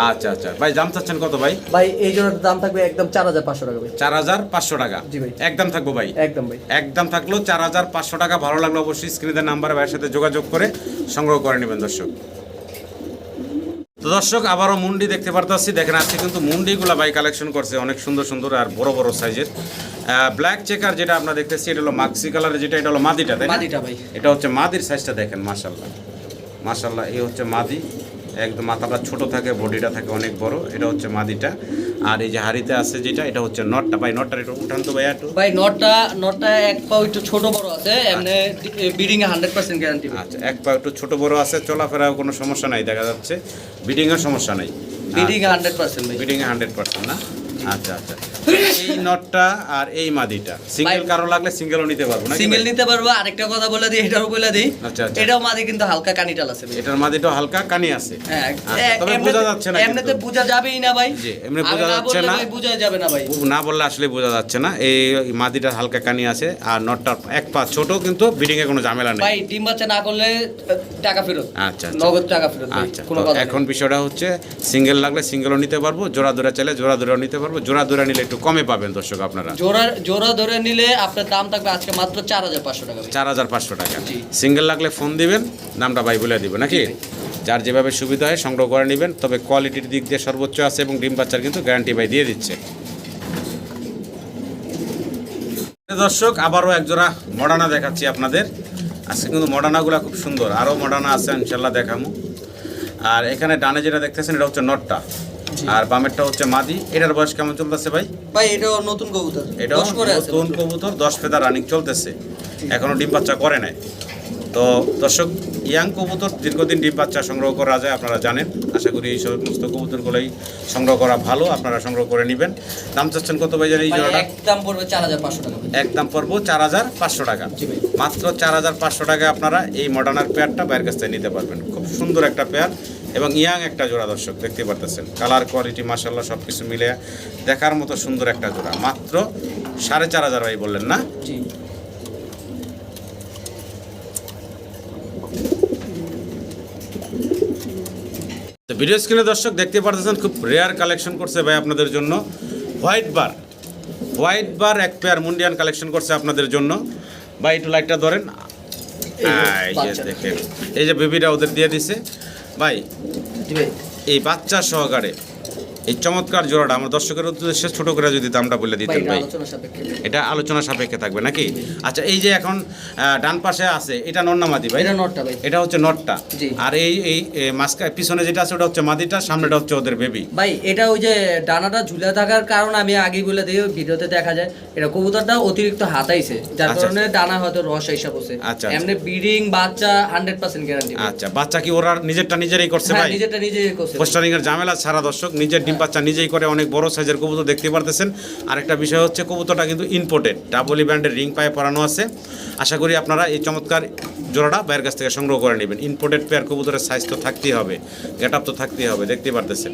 আচ্ছা আচ্ছা। ভাই দাম চাচ্ছেন কত ভাই? ভাই এই জোড়ার দাম থাকবে একদম চার হাজার পাঁচশো টাকা ভাই। চার হাজার পাঁচশো টাকা। জি ভাই। একদম থাকব ভাই? একদম ভাই। একদম থাকল চার হাজার পাঁচশো টাকা ভালো লাগল অবশ্যই স্ক্রিনের নাম্বারে ভাইয়ের সাথে যোগাযোগ করে সংগ্রহ করে নেবেন দর্শক। তো দর্শক আবারও মুন্ডি দেখতে পারতেছি। দেখেন আজকে কিন্তু মুন্ডিগুলো ভাই কালেকশন করছে অনেক সুন্দর সুন্দর আর বড় বড় সাইজের ব্ল্যাক চেকার যেটা আমরা দেখতেছি এটা হলো মাক্সি কালারের যেটা এটা হলো মাদিটা তাই মাদিটা ভাই। এটা হচ্ছে মাদির সাইজটা দেখেন মাশাল্লাহ মাশাল্লাহ এই হচ্ছে মাদি। একদম মাথাটা ছোট থাকে বডিটা থাকে অনেক বড় এটা হচ্ছে মাদিটা। আর এই যে হাড়িতে আছে যেটা এটা হচ্ছে নটটা। ভাই নটটা একটু উঠান তো ভাই একটু। ভাই নটটা নটটা এক পা একটু ছোট বড় আছে এমনি ব্রিডিং এ হান্ড্রেড পার্সেন্ট গ্যারান্টি আচ্ছা এক পা একটু ছোট বড় আছে চলাফেরাও কোনো সমস্যা নাই দেখা যাচ্ছে। ব্রিডিং এর সমস্যা নাই। ব্রিডিং এ হান্ড্রেড পার্সেন্ট ভাই। এ হান্ড্রেড পার্সেন্ট না? আচ্ছা আচ্ছা। এই নটটা আর এই মাদিটা। সিঙ্গেল কারও লাগলে সিঙ্গেলও নিতে পারব না সিঙ্গেল নিতে পারব আরেকটা কথা বলে দিই এটারও বলে দিই। আচ্ছা, আচ্ছা। এটাও মাদি কিন্তু হালকা কানিটাল আছে এটার মাদিটাও হালকা কানি আছে। হ্যাঁ আচ্ছা, তবে বোঝা যাচ্ছে না এমনিতে বোঝা যাবেই না ভাই। জি, এমনি বোঝা যাচ্ছে না। বোঝা যাবে না ভাই। না বললে আসলে বোঝা যাচ্ছে না। এই মাদিটার হালকা কানি আছে আর নটটার এক পা ছোট কিন্তু বিডিং এ কোনো ঝামেলা নেই। ভাই ডিম বাচ্চা না করলে টাকা ফেরত। আচ্ছা, আচ্ছা। নগদ টাকা ফেরত আচ্ছা এখন বিষয়টা হচ্ছে সিঙ্গেল লাগলে সিঙ্গেলও নিতে পারব জোড়া দোড়া চাইলে জোড়া দোড়াও নিতে পারব। জোড়া ধরে নিলে একটু কমে পাবেন দর্শক আপনারা। জোড়া জোড়া ধরে নিলে আপনার দাম থাকবে আজকে মাত্র চার হাজার পাঁচশো টাকা চার হাজার পাঁচশো টাকা। সিঙ্গেল লাগলে ফোন দিবেন নামটা ভাই বলে দিব নাকি? যার যেভাবে সুবিধা হয় সংগ্রহ করে নেবেন তবে কোয়ালিটির দিক দিয়ে সর্বোচ্চ আছে এবং ডিম বাচ্চার কিন্তু গ্যারান্টি ভাই দিয়ে দিচ্ছে। দর্শক আবারও একজোড়া মডানা দেখাচ্ছি আপনাদের। আজকে কিন্তু মডানাগুলো খুব সুন্দর। আরও মডানা আছে ইনশাল্লাহ দেখামো। আর এখানে ডানে যেটা দেখতেছেন এটা হচ্ছে নটটা। আর বামেরটা হচ্ছে মাদি। এটার বয়স কেমন চলতেছে ভাই? ভাই এটাও নতুন কবুতর। করে নতুন কবুতর। দশ ফেদার রানিং চলতেছে। এখনও ডিম বাচ্চা করে নাই। তো দর্শক ইয়াং কবুতর দীর্ঘদিন ডিম বাচ্চা সংগ্রহ করা যায় আপনারা জানেন। আশা করি এই সমস্ত কবুতরগুলোই সংগ্রহ করা ভালো আপনারা সংগ্রহ করে নেবেন। দাম চাচ্ছেন কত ভাই জানেন এই জোড়াটা? একদম পড়বে চার হাজার পাঁচশো টাকা। ভাই। একদম পড়ব চার হাজার পাঁচশো টাকা। মাত্র চার হাজার পাঁচশো টাকায় আপনারা এই মডার্নার পেয়ারটা বাইরের কাছ থেকে নিতে পারবেন। খুব সুন্দর একটা পেয়ার এবং ইয়াং একটা জোড়া দর্শক দেখতে পারতেছেন। কালার কোয়ালিটি মাসাল্লাহ সব কিছু মিলে দেখার মতো সুন্দর একটা জোড়া। মাত্র সাড়ে চার হাজার ভাই বললেন না? তো ভিডিও স্ক্রিনে দর্শক দেখতে পারতেছেন খুব রেয়ার কালেকশন করছে ভাই আপনাদের জন্য। হোয়াইট বার হোয়াইট বার এক পেয়ার মুন্ডিয়ান কালেকশন করছে আপনাদের জন্য। ভাই একটু লাইটটা ধরেন। এই যে। দেখেন। এই যে বেবিটা ওদের দিয়ে দিছে। ভাই এই বাচ্চা সহকারে এই চমৎকার জোড়াটা আমার দর্শকের উদ্দেশ্যে ছোট করে যদি দামটা বলে দিতেন এটা ভাই। আলোচনা সাপেক্ষে। এটা আলোচনা সাপেক্ষে থাকবে নাকি? আচ্ছা এই যে এখন ডান পাশে আছে এটা ভাই? এটা নটটা ভাই। এটা হচ্ছে নটটা। আর এই এই মাস্কা পিছনে যেটা আছে ওটা হচ্ছে মাদিটা সামনেটা হচ্ছে ওদের বেবি ভাই এটা ওই যে ডানাটা ঝুলে থাকার কারণ আমি আগেই বলে দিই ভিডিওতে দেখা যায় এটা কবুতরটা অতিরিক্ত হাতাইছে যার আচ্ছা। কারণে ডানা হয়তো রস হিসাব হচ্ছে আচ্ছা, আচ্ছা। এমনি ব্রিডিং বাচ্চা হান্ড্রেড পার্সেন্ট গ্যারান্টি আচ্ছা বাচ্চা কি ওরা নিজেরটা নিজেরই করছে হ্যাঁ ভাই? নিজেরটা নিজে করছে। পোস্টারিং এর ঝামেলা সারা দর্শক নিজের ডিম বাচ্চা নিজেই করে অনেক বড় সাইজের কবুতর দেখতে পারতেছেন। আরেকটা বিষয় হচ্ছে কবুতরটা কিন্তু ইম্পোর্টেড ডাবলি ব্র্যান্ডের রিং পায়ে পরানো আছে। আশা করি আপনারা এই চমৎকার জোড়াটা বাইরের কাছ থেকে সংগ্রহ করে নেবেন। ইম্পোর্টেড পেয়ার কবুতরের সাইজ তো থাকতেই হবে গেট আপ তো থাকতেই হবে দেখতে পারতেছেন।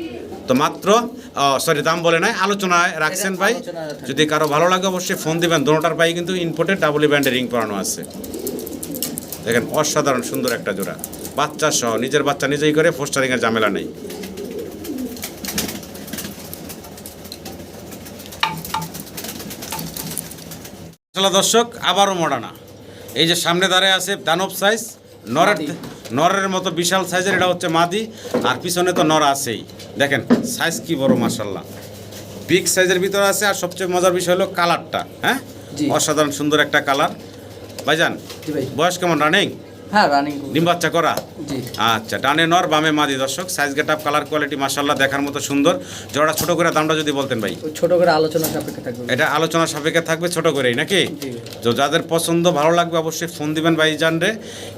তো মাত্র সরি দাম বলে নাই আলোচনায় রাখছেন ভাই। যদি কারও ভালো লাগে অবশ্যই ফোন দিবেন। দোনোটার পাই কিন্তু ইম্পোর্টেড ডাবলি ব্র্যান্ডের রিং পরানো আছে। দেখেন অসাধারণ সুন্দর একটা জোড়া। বাচ্চা সহ নিজের বাচ্চা নিজেই করে ফোস্টারিংয়ের ঝামেলা নেই। আসলে দর্শক আবারও মডানা। এই যে সামনে দাঁড়ায় আছে দানব সাইজ নরের। নরের মতো বিশাল সাইজের এটা হচ্ছে মাদি আর পিছনে তো নর আছেই। দেখেন সাইজ কি বড় মাসাল্লাহ বিগ সাইজের ভিতরে আছে আর সবচেয়ে মজার বিষয় হলো কালারটা হ্যাঁ? অসাধারণ সুন্দর একটা কালার ভাইজান বয়স কেমন রানিং হ্যাঁ রানিং ডিম বাচ্চা করা? আচ্ছা ডানে নর বামে মাদি দর্শক। Size get up colour quality মাসাল্লাহ দেখার মতো সুন্দর। জোড়া ছোট করে দামটা যদি বলতেন ভাই। ছোট করে আলোচনা সাপেক্ষে থাকবে। এটা আলোচনা সাপেক্ষে থাকবে ছোট করেই নাকি? তো যাদের পছন্দ ভালো লাগবে অবশ্যই ফোন দিবেন ভাই জানরে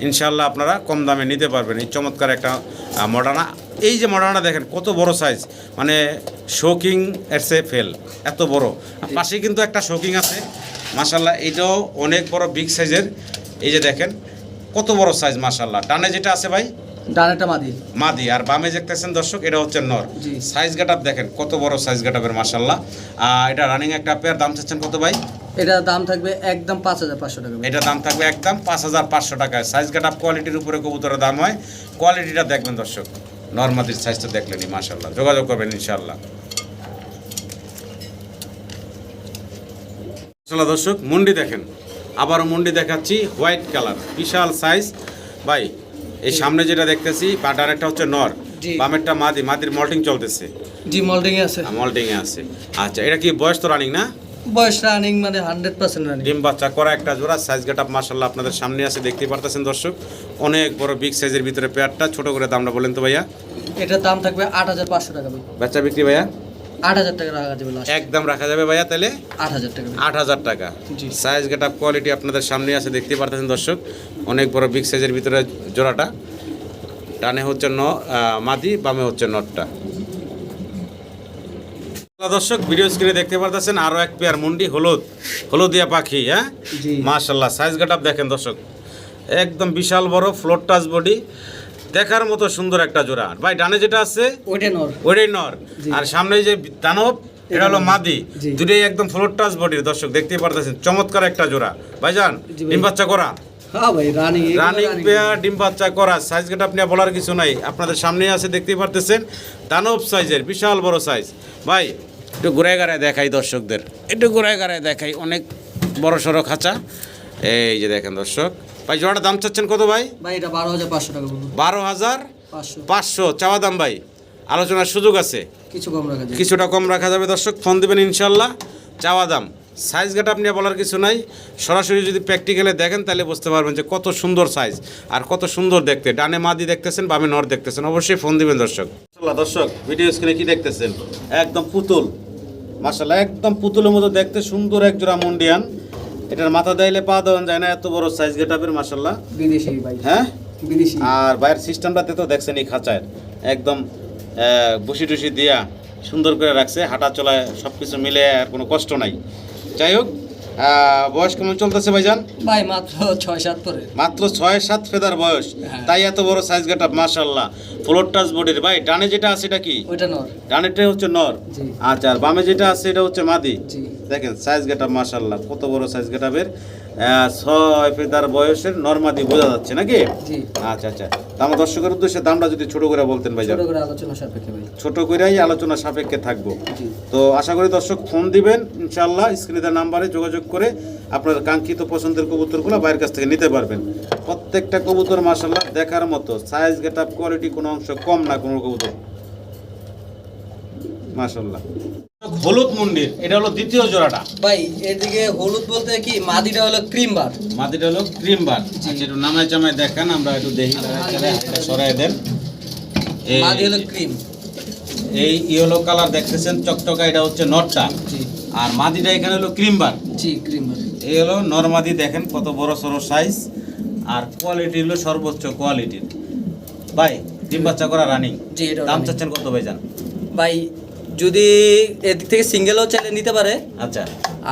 ইনশাল্লাহ আপনারা কম দামে নিতে পারবেন। এই চমৎকার একটা মডার্না এই যে মডার্না দেখেন কত বড় সাইজ মানে শোকিং এর সে ফেল এত বড়। পাশে কিন্তু একটা শোকিং আছে। মাসাল্লাহ এটাও অনেক বড় বিগ সাইজের এই যে দেখেন কত বড় সাইজ মাসাল্লাহ ডানে যেটা আছে ভাই? ডানাটা মাদি। মাদি। আর বামে দেখতেছেন দর্শক এটা হচ্ছে নর। সাইজ গেটআপ দেখেন কত বড় সাইজ গেটআপের মাসাল্লাহ এটা রানিং একটা পেয়ার দাম চাচ্ছেন কত ভাই? এটার দাম থাকবে একদম পাঁচ হাজার পাঁচশো টাকা এটা দাম থাকবে একদম পাঁচ হাজার পাঁচশো টাকায় সাইজ গেটআপ কোয়ালিটির উপরে কবুতরের দাম হয়। কোয়ালিটিটা দেখবেন দর্শক নর্মাদির সাইজটা দেখলেনি মাসাল্লাহ যোগাযোগ করবেন ইনশাল্লাহ দর্শক মুন্ডি দেখেন। আবারও মুন্ডি দেখাচ্ছি হোয়াইট কালার বিশাল সাইজ। ভাই এই সামনে যেটা দেখতেছি বা ডানেরটা হচ্ছে নর। বামেরটা মাদি মাদির মল্টিং চলতেছে। জি মোল্ডিং আছে। মল্টিং এ আছে। আচ্ছা এটা কি বয়স তো রানিং না? বয়স রানিং মানে হান্ড্রেড পার্সেন্ট রানিং ডিম বাচ্চা করা একটা জোড়া সাইজ গেট আপ মার্শাল্লাহ আপনাদের সামনে আছে দেখতে পারতেছেন দর্শক। অনেক বড় বিগ সাইজের ভিতরে পেয়ারটা ছোট করে দামটা বলেন তো ভাইয়া। এটার দাম থাকবে আট হাজার পাঁচশো টাকা। ভাই বাচ্চা বিক্রি ভাইয়া? আট হাজার টাকা রাখা যাবে একদম রাখা যাবে ভাইয়া তাহলে আট হাজার টাকা। আট হাজার টাকা। সাইজ গেট আপ কোয়ালিটি আপনাদের সামনে আছে দেখতে পারতেছেন দর্শক। অনেক বড় বিগ সাইজের ভিতরে জোড়াটা। ডানে হচ্ছে ন মাদি বামে হচ্ছে নটটা। দর্শক ভিডিও স্ক্রিনে দেখতে পারতেছেন আরও এক পেয়ার মুন্ডি হলুদ। হলুদিয়া পাখি হ্যাঁ? জি। মাশাল্লাহ সাইজ গেট দেখেন দর্শক। একদম বিশাল বড় ফ্লোর টাচ বডি দেখার মতো সুন্দর একটা জোড়া। ভাই ডানে যেটা আছে ওইটা নর। ওইটাই নর। আর সামনে যে দানব এটা হলো মাদি। দুটোই একদম ফ্লোর টাচ বডির দর্শক দেখতেই পারতেছেন। চমৎকার একটা জোড়া। ভাইজান। ডিম বাচ্চা করা? হ্যাঁ রানিং রানিং পেয়ার ডিম বাচ্চা করা। সাইজ গেটা আপনি বলার কিছু নাই। আপনাদের সামনে আছে দেখতেই পারতেছেন। দানব সাইজের বিশাল বড় সাইজ ভাই একটু ঘুরে গাড়ায় দেখাই দর্শকদের। একটু ঘুরে গাড়ায় দেখাই। অনেক বড় সড়ো খাঁচা। এই যে দেখেন দর্শক। ভাই জোড়াটা দাম চাচ্ছেন কত ভাই? ভাই এটা বারো হাজার পাঁচশো টাকা বারো হাজার পাঁচশো। চাওয়া দাম ভাই আলোচনার সুযোগ আছে। কিছু কম রাখা যাবে কিছুটা কম রাখা যাবে। দর্শক ফোন দেবেন ইনশাল্লাহ। চাওয়া দাম। সাইজ গেট আপনি বলার কিছু নাই। সরাসরি যদি প্র্যাকটিক্যালে দেখেন তাহলে বুঝতে পারবেন যে কত সুন্দর সাইজ আর কত সুন্দর দেখতে। ডানে মাদি দেখতেছেন বামে নর দেখতেছেন। অবশ্যই ফোন দিবেন দর্শক। দর্শক ভিডিও স্ক্রিনে কি দেখতেছেন? একদম পুতুল। মাসাল্লাহ একদম পুতুলের মতো দেখতে সুন্দর এক জোড়া মুন্ডিয়ান। এটার মাথা দাইলে পা দেওয়া যায় না এত বড় সাইজ গেটাপের মাসাল্লাহ বিদেশি ভাই। হ্যাঁ? বিদেশি। আর বাইরের সিস্টেমটাতে তো দেখছেন এই খাঁচায় একদম আহ, বসি টুসি দিয়া সুন্দর করে রাখছে হাঁটা চলায় সব কিছু মিলে আর কোনো কষ্ট নাই। যাই হোক বয়স কেমন চলতেছে ভাইজান? ভাই মাত্র ছয় সাত পরে মাত্র ছয় সাত ফেদার বয়স। হ্যাঁ। তাই এত বড় সাইজ গেট মাশাল্লাহ ফ্লোর টাচ বডির ভাই ডানে যেটা আছে এটা কি? ওইটা নর। ডানেরটা হচ্ছে নর? আচ্ছা আর বামে যেটা আছে এটা হচ্ছে মাদি? দেখেন সাইজ গেট মাশাল্লাহ কত বড় সাইজ গেট আপের ছয় ফেদার বয়সের নর্মাদি বোঝা যাচ্ছে নাকি? আচ্ছা আচ্ছা। আমার দর্শকের উদ্দেশ্যে দামটা যদি ছোট করে বলতেন ভাই ছোট করে আলোচনা সাপেক্ষে ভাই। ছোট করেই আলোচনা সাপেক্ষে থাকব। তো আশা করি দর্শক ফোন দিবেন ইনশাল্লাহ স্ক্রিনে নাম্বারে যোগাযোগ করে আপনার কাঙ্ক্ষিত পছন্দের কবুতরগুলো বাইরের কাছ থেকে নিতে পারবেন। প্রত্যেকটা কবুতর মাসাল্লাহ দেখার মতো সাইজ গেট আপ কোয়ালিটি কোনো অংশ কম না কোনো কবুতর। মাসাল্লাহ হলুদ মন্দির এটা হলো দ্বিতীয় জোড়াটা। ভাই এদিকে হলুদ বলতে কি? মাদিটা হলো ক্রিম বার মাদিটা হলো ক্রিম বার আচ্ছা একটু নামায় চামায় দেখান আমরা একটু দেখি সরাই দেন। এই- মাদি হলো ক্রিম এই ইয়েলো কালার দেখতেছেন চকচকা এটা হচ্ছে নটটা। আর মাদিটা এখানে হলো ক্রিম বার জি ক্রিম বার এই হলো নর্মাদি দেখেন কত বড় সড়ো সাইজ আর কোয়ালিটি হলো সর্বোচ্চ কোয়ালিটির ভাই ডিম বাচ্চা করা রানিং দাম চাচ্ছেন কত ভাই জান ভাই যদি এদিক থেকে সিঙ্গেলও চাইলে নিতে পারে। আচ্ছা।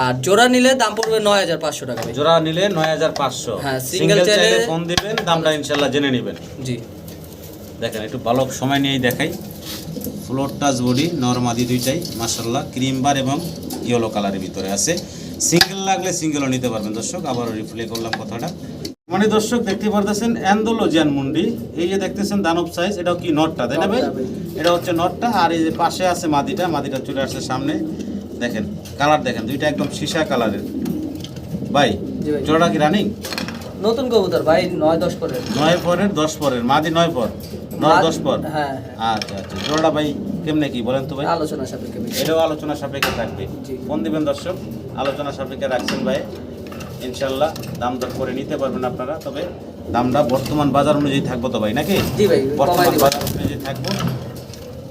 আর জোড়া নিলে দাম পড়বে নয় হাজার পাঁচশো টাকা জোড়া নিলে নয় হাজার পাঁচশো। হ্যাঁ, সিঙ্গেল চাইলে ফোন দিবেন দামটা ইনশাল্লাহ জেনে নেবেন। জি। দেখেন একটু ভালো সময় নিয়েই দেখাই। ফ্লোর টাচ বডি নর্মাদি দুইটাই মার্শাল্লাহ ক্রিম বার এবং ইয়েলো কালারের ভিতরে আছে। সিঙ্গেল লাগলে সিঙ্গেলও নিতে পারবেন দর্শক। আবার রিপ্লে করলাম কথাটা। মানে দর্শক দেখতে পারতেছেন অ্যান্ডোলোজিয়ান মুন্ডি। এই যে দেখতেছেন দানব সাইজ এটাও কি নটটা তাই না ভাই? এটা হচ্ছে নটটা আর এই যে পাশে আছে মাদিটা মাদিটা চলে আসছে সামনে। দেখেন কালার দেখেন দুইটা একদম সীসা কালারের। ভাই জোড়া কি রানিং? নতুন কবুতর ভাই নয় দশ পরের। নয় পরের দশ পরের। মাদি নয় পর নয় দশ পর? হ্যাঁ আচ্ছা আচ্ছা। জোড়াটা ভাই কেমনে কি বলেন তো ভাই? হ্যাঁ আলোচনা সাপেক্ষে এটাও আলোচনা সাপেক্ষে থাকবে। ফোন দিবেন দর্শক আলোচনা সাপেক্ষে রাখছেন ভাই। ইনশাল্লাহ দাম দর করে নিতে পারবেন আপনারা তবে দামটা বর্তমান বাজার অনুযায়ী থাকব তো ভাই নাকি? বর্তমান বাজার অনুযায়ী থাকব।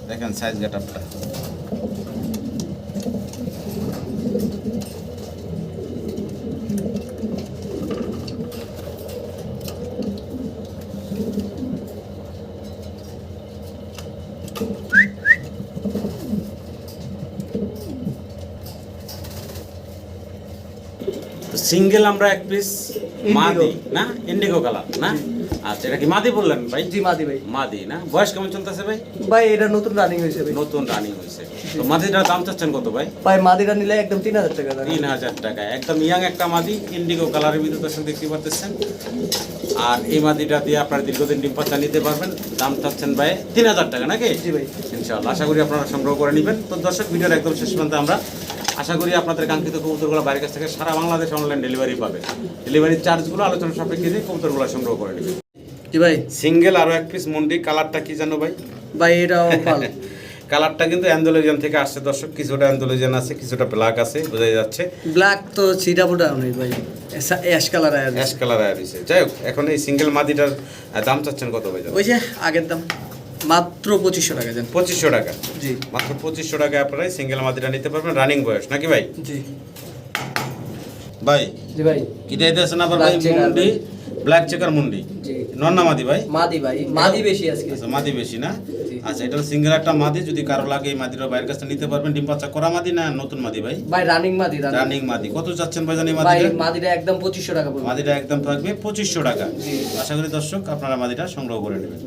দেখেন সাইজ গেটআপটা সিঙ্গেল আমরা এক পিস মাদি না? ইন্ডিগো কালার না? আচ্ছা এটা কি মাদি বললেন ভাই? জি মাদি ভাই। মাদি না? বয়স কেমন চলতেছে ভাই? ভাই এটা নতুন রানিং হয়েছে ভাই। নতুন রানিং হয়েছে। তো মাদিটার দাম চাচ্ছেন কত ভাই? ভাই মাদিটা নিলে একদম তিন হাজার টাকা তিন হাজার টাকা। একদম ইয়াং একটা মাদি ইন্ডিগো কালারের ভিতরে দর্শক দেখতে পারতেছেন আর এই মাদিটা দিয়ে আপনারা দীর্ঘদিন ডিম পাচ্চা নিতে পারবেন। দাম চাচ্ছেন ভাই তিন হাজার টাকা নাকি? জি ভাই। ইনশাআল্লাহ। আশা করি আপনারা সংগ্রহ করে নেবেন। তো দর্শক ভিডিওর একদম শেষ পর্যন্ত আমরা আশা করি আপনাদের কাঙ্ক্ষিত কবুতরগুলো বাইরের কাছ থেকে সারা বাংলাদেশ অনলাইন ডেলিভারি পাবে। ডেলিভারি চার্জগুলো আলোচনা সাপেক্ষে দিয়ে কবুতরগুলো সংগ্রহ করে নেবেন জি ভাই? সিঙ্গেল আরও এক পিস মুন্ডি কালারটা কি জানো ভাই? ভাই ভালো কালারটা কিন্তু অ্যান্ডোলোজিয়ান থেকে আসছে দর্শক কিছুটা অ্যান্ডোলোজিয়ান আছে কিছুটা ব্ল্যাক আছে বোঝাই যাচ্ছে। ব্ল্যাক তো সিটা ফুটা নেই ভাই। অ্যাশ কালার আয়া অ্যাশ কালার আয়া রয়েছে যাই হোক এখন এই সিঙ্গেল মাদিটার দাম চাচ্ছেন কত ভাই? ওই যে আগের দাম। মাত্র পঁচিশশো টাকা দেন। পঁচিশশো টাকা? জি। মাত্র পঁচিশশো টাকা আপনারা সিঙ্গেল মাদিটা নিতে পারবেন রানিং বয়স নাকি ভাই? জি। ভাই জি ভাই। কি দিতেছেন আবার ভাই মুন্ডি? ব্ল্যাক চেকার মুন্ডি। জি। নন্না মাদি ভাই? মাদি ভাই মাদি বেশি আজকে। আচ্ছা মাদি বেশি না? আচ্ছা এটা সিঙ্গেল একটা মাদি যদি কারও লাগে এই মাদিটা বাইরের কাছে নিতে পারবেন। ডিম পাচ্চা করা মাদি না নতুন মাদি ভাই? ভাই রানিং মাদি রানিং মাদি। কত চাচ্ছেন ভাই জানি ভাই মাদিটা? মাদিটা একদম পঁচিশশো টাকা পড়বে। মাদিটা একদম থাকবে পঁচিশশো টাকা। আশা করি দর্শক আপনারা মাদিটা সংগ্রহ করে নেবেন।